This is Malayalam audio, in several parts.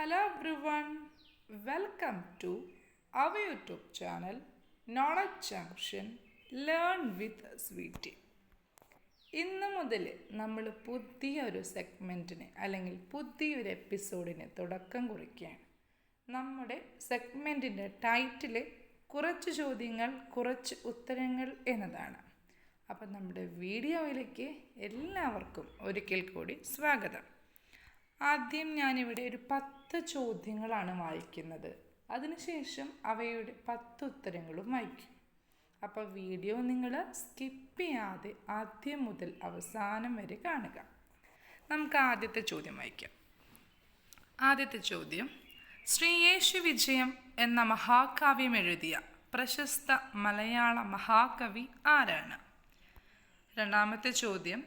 Hello everyone welcome to our YouTube channel knowledge junction learn with Sweety ഇന്ന് മുതൽ നമ്മൾ പുതിയൊരു സെഗ്മെന്റിന് അല്ലെങ്കിൽ പുതിയൊരു എപ്പിസോഡിന് തുടക്കം കുറിക്കുകയാണ്. നമ്മുടെ സെഗ്മെന്റിന്റെ ടൈറ്റിൽ കുറച്ച് ചോദ്യങ്ങൾ കുറച്ച് ഉത്തരങ്ങൾ എന്നതാണ്. അപ്പം നമ്മുടെ വീഡിയോയിലേക്ക് എല്ലാവർക്കും ഒരിക്കൽ കൂടി സ്വാഗതം. ആദ്യം ഞാനിവിടെ ഒരു പത്ത് ചോദ്യങ്ങളാണ് വായിക്കുന്നത്. അതിനുശേഷം അവയുടെ പത്ത് ഉത്തരങ്ങളും വായിക്കും. അപ്പോൾ വീഡിയോ നിങ്ങൾ സ്കിപ്പ് ചെയ്യാതെ ആദ്യം മുതൽ അവസാനം വരെ കാണുക. നമുക്ക് ആദ്യത്തെ ചോദ്യം വായിക്കാം. ആദ്യത്തെ ചോദ്യം. ശ്രീയേശു വിജയം എന്ന മഹാകാവ്യം എഴുതിയ പ്രശസ്ത മലയാള മഹാകവി ആരാണ്? രണ്ടാമത്തെ ചോദ്യം.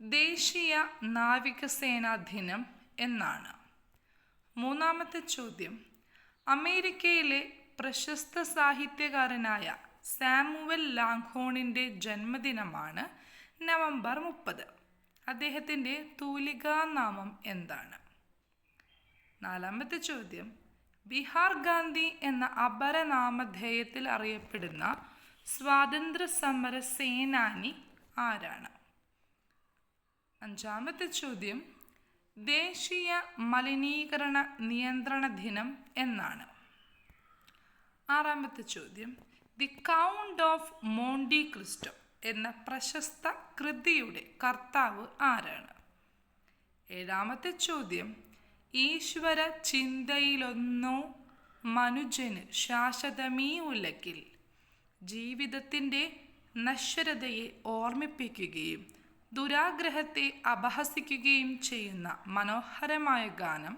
ദേശീയ നാവികസേനാ ദിനം എന്നാണ്. മൂന്നാമത്തെ ചോദ്യം. അമേരിക്കയിലെ പ്രശസ്ത സാഹിത്യകാരനായ സാമുവൽ ലാംഘോണിന്റെ ജന്മദിനമാണ് നവംബർ മുപ്പത്. അദ്ദേഹത്തിന്റെ തൂലികാനാമം എന്താണ്? നാലാമത്തെ ചോദ്യം. ബീഹാർ ഗാന്ധി എന്ന അപരനാമധേയത്തിൽ അറിയപ്പെടുന്ന സ്വാതന്ത്ര്യ സമര സേനാനി ആരാണ്? അഞ്ചാമത്തെ ചോദ്യം. ദേശീയ മലിനീകരണ നിയന്ത്രണ ദിനം എന്നാണ്. ആറാമത്തെ ചോദ്യം. The count of Monte Cristo എന്ന പ്രശസ്ത കൃതിയുടെ കർത്താവ് ആരാണ്? ഏഴാമത്തെ ചോദ്യം. ഈശ്വര ചിന്തയിലൊന്നോ മനുജന് ശാശ്വതമീ ഉലക്കിൽ ജീവിതത്തിന്റെ നശ്വരതയെ ഓർമ്മിപ്പിക്കുകയും ദുരാഗ്രഹത്തെ അപഹസിക്കുകയും ചെയ്യുന്ന മനോഹരമായ ഗാനം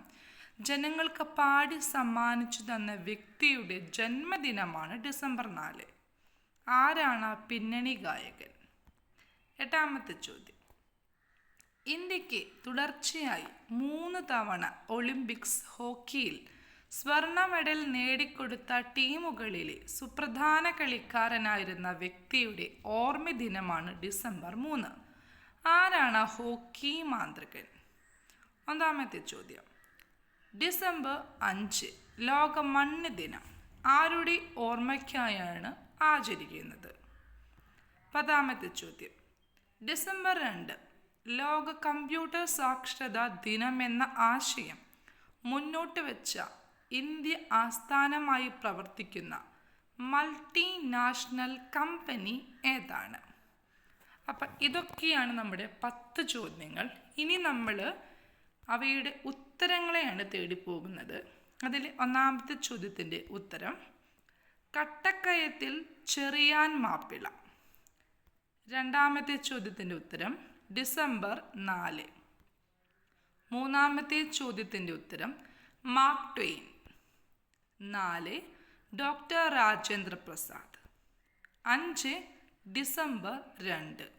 ജനങ്ങൾക്ക് പാടി സമ്മാനിച്ചു തന്ന വ്യക്തിയുടെ ജന്മദിനമാണ് ഡിസംബർ നാല്. ആരാണ് പിന്നണി ഗായകൻ? എട്ടാമത്തെ ചോദ്യം. ഇന്ത്യയ്ക്ക് തുടർച്ചയായി മൂന്ന് തവണ ഒളിമ്പിക്സ് ഹോക്കിയിൽ സ്വർണ മെഡൽ നേടിക്കൊടുത്ത ടീമുകളിലെ സുപ്രധാന കളിക്കാരനായിരുന്ന വ്യക്തിയുടെ ഓർമ്മ ദിനമാണ് ഡിസംബർ മൂന്ന്. ആരാണ് ഹോക്കി മാന്ത്രികൻ? ഒന്നാമത്തെ ചോദ്യം. ഡിസംബർ അഞ്ച് ലോക മണ്ണ് ദിനം. ആരുടെ ഓർമ്മയ്ക്കായാണ് ആചരിക്കുന്നത്? പതാമത്തെ ചോദ്യം. ഡിസംബർ രണ്ട് ലോക കമ്പ്യൂട്ടർ സാക്ഷരതാ ദിനം എന്ന ആശയം മുന്നോട്ട് വെച്ച ഇന്ത്യ ആസ്ഥാനമായി പ്രവർത്തിക്കുന്ന മൾട്ടിനാഷണൽ കമ്പനി ഏതാണ്? അപ്പം ഇതൊക്കെയാണ് നമ്മുടെ പത്ത് ചോദ്യങ്ങൾ. ഇനി നമ്മൾ അവയുടെ ഉത്തരങ്ങളെയാണ് തേടിപ്പോകുന്നത്. അതിൽ ഒന്നാമത്തെ ചോദ്യത്തിന്റെ ഉത്തരം കട്ടക്കയത്തിൽ ചെറിയാൻ മാപ്പിള. രണ്ടാമത്തെ ചോദ്യത്തിന്റെ ഉത്തരം ഡിസംബർ നാല്. മൂന്നാമത്തെ ചോദ്യത്തിന്റെ ഉത്തരം മാർക്ക് ട്വെയിൻ. നാല് ഡോക്ടർ രാജേന്ദ്ര പ്രസാദ് അഞ്ച് ഡിസംബർ രണ്ട്.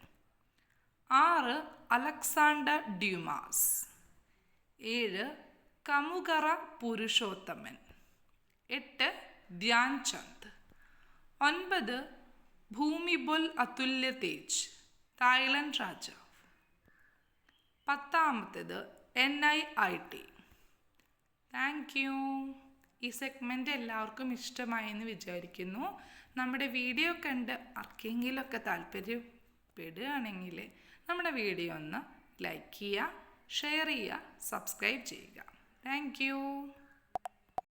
ആറ് അലക്സാണ്ടർ ഡ്യൂമാസ്. ഏഴ് കമുകറ പുരുഷോത്തമൻ. എട്ട് ധ്യാൻ ചന്ദ് ഒൻപത് ഭൂമിബുൽ അതുല്യ തേജ് തായ്ലൻഡ് രാജാവ്. പത്താമത്തേത് N I I T. Thank you ഈ സെഗ്മെന്റ് എല്ലാവർക്കും ഇഷ്ടമായെന്ന് വിചാരിക്കുന്നു. നമ്മുടെ വീഡിയോ കണ്ട് ആർക്കെങ്കിലുമൊക്കെ താല്പര്യപ്പെടുകയാണെങ്കിൽ നമ്മുടെ വീഡിയോ ഒന്ന് ലൈക്ക് ചെയ്യുക ഷെയർ ചെയ്യുക സബ്സ്ക്രൈബ് ചെയ്യുക. താങ്ക്